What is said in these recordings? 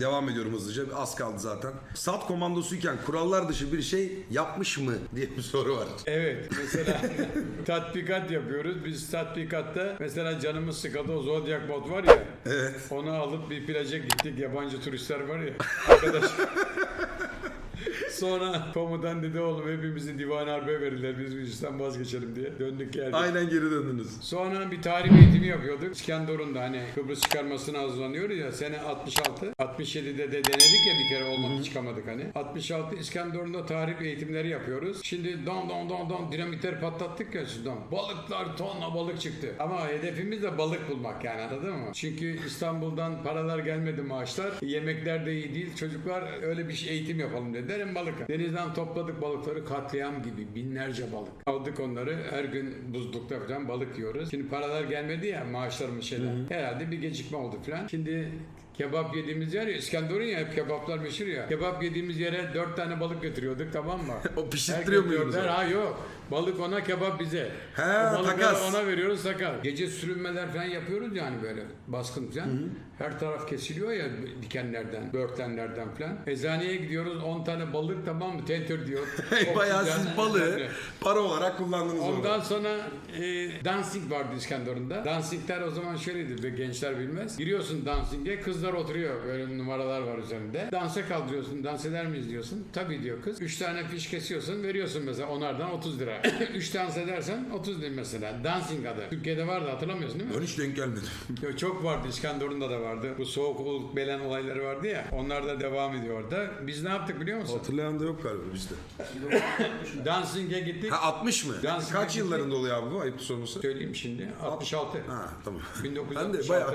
Devam ediyorum hızlıca. Az kaldı zaten. Sat komandosuyken kurallar dışı bir şey yapmış mı diye bir soru var. Evet mesela tatbikat yapıyoruz. Biz tatbikatta mesela canımız sıkıldı o Zodiac bot var ya. Evet. Onu alıp bir plaja gittik. Yabancı turistler var ya. Arkadaş. Sonra komutan dedi oğlum hepimizi divan harbe verirler biz bu işten vazgeçelim diye. Döndük geldik. Aynen geri döndünüz. Sonra bir tarih eğitimi yapıyorduk. İskenderun'da hani Kıbrıs çıkarmasına hazırlanıyoruz ya. Sene 66. 67'de de denedik ya bir kere olmadı çıkamadık hani. 66 İskenderun'da tarih eğitimleri yapıyoruz. Şimdi don don don don dinamitler patlattık ya şuradan. Balıklar tonla balık çıktı. Ama hedefimiz de balık bulmak yani anladın mı? Çünkü İstanbul'dan paralar gelmedi maaşlar. Yemekler de iyi değil. Çocuklar öyle bir şey eğitim yapalım dediler. Hem balık. Denizden topladık balıkları katliam gibi binlerce balık. Aldık onları her gün buzlukta falan balık yiyoruz. Şimdi paralar gelmedi ya maaşlarımız şeyler. Herhalde bir gecikme oldu falan. Şimdi Kebap yediğimiz yer ya İskenderun ya hep kebaplar meşhur ya. Kebap yediğimiz yere dört tane balık götürüyorduk tamam mı? O pişirttiriyor Herkes muydunuz onu? Ha yok. Balık ona kebap bize. He, O balıkları takas. ona veriyoruz sakal. Gece sürünmeler falan yapıyoruz yani böyle baskın falan. Her taraf kesiliyor ya dikenlerden, börtlenlerden falan. Eczaneye gidiyoruz 10 tane balık tamam mı? Tentür diyor. Çok Bayağı güzel. siz balığı para olarak kullandınız orada. Ondan sonra e, dancing vardı İskenderun'da. Dancingler o zaman şöyleydi ve gençler bilmez. Giriyorsun dancing'e kızlar oturuyor böyle numaralar var üzerinde. Dansa kaldırıyorsun dans eder miyiz diyorsun. Tabii diyor kız. 3 tane fiş kesiyorsun veriyorsun mesela onlardan 30 lira. 3 dans edersen 30 lira mesela. Dancing adı. Türkiye'de vardı hatırlamıyorsun değil mi? Ben hiç denk gelmedim. Yo, Çok vardı İskenderun'da da vardı. Bu soğuk oluk belen olayları vardı ya. Onlar da devam ediyor orada. Biz ne yaptık biliyor musun? Hatırlayan da yok galiba bizde. Dancing'e gittik. Ha 60 mı? Dans- Kaç yıllarında oluyor abi bu? Ayıp sorması. Söyleyeyim şimdi. 66. Ha tamam. 1966. Ben de bayağı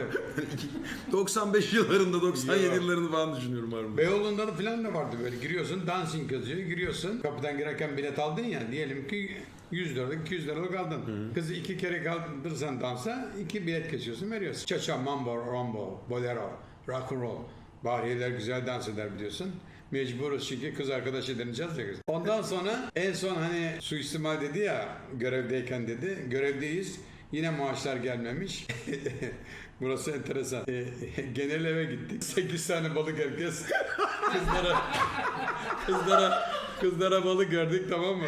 95 yıllarında 97 Yok. yıllarını falan düşünüyorum abi. Beyoğlu'nda da falan da vardı böyle. Giriyorsun dancing yazıyor. Giriyorsun. Kapıdan girerken bilet aldın ya. Diyelim ki 100 liralık 200 liralık aldın. Kızı iki kere kaldırırsan dansa iki bilet kesiyorsun veriyorsun. Cha-cha, mambo, rombo, bolero, rock and roll. Bariyeler güzel dans eder biliyorsun. Mecburuz çünkü kız arkadaş edineceğiz ya. Ondan sonra en son hani suistimal dedi ya görevdeyken dedi. Görevdeyiz. Yine maaşlar gelmemiş. Burası enteresan. E, genel eve gittik. 8 tane balık herkes. Kızlara kızlara kızlara balık gördük tamam mı?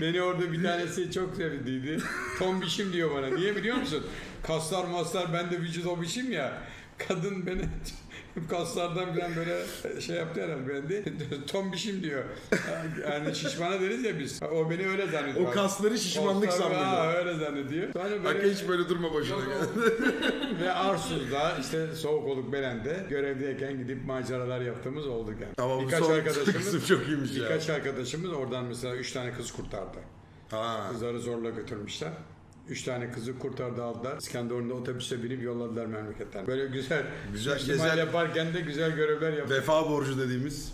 Beni orada bir tanesi çok sevdiydi. Tombişim diyor bana. Niye biliyor musun? Kaslar maslar ben de vücut o biçim ya. Kadın beni kaslardan falan böyle şey yaptı herhalde ben de. Tombişim diyor. Yani şişmana deriz ya biz. O beni öyle zannediyor. O kasları şişmanlık sanmıyor. Ha, öyle zannediyor. Sonra böyle... Hakikaten hiç böyle durma başına. Ve Arsuz'da işte soğuk oluk Belen'de görevdeyken gidip maceralar yaptığımız oldu yani. Ama bu birkaç son arkadaşımız çok iyiymiş ya. birkaç arkadaşımız oradan mesela üç tane kız kurtardı. Ha. Kızları zorla götürmüşler. Üç tane kızı kurtardı aldılar. İskenderun'da otobüse binip yolladılar memleketten. Böyle güzel, Güzel, güzel. yaparken de güzel görevler yaptık. Vefa borcu dediğimiz.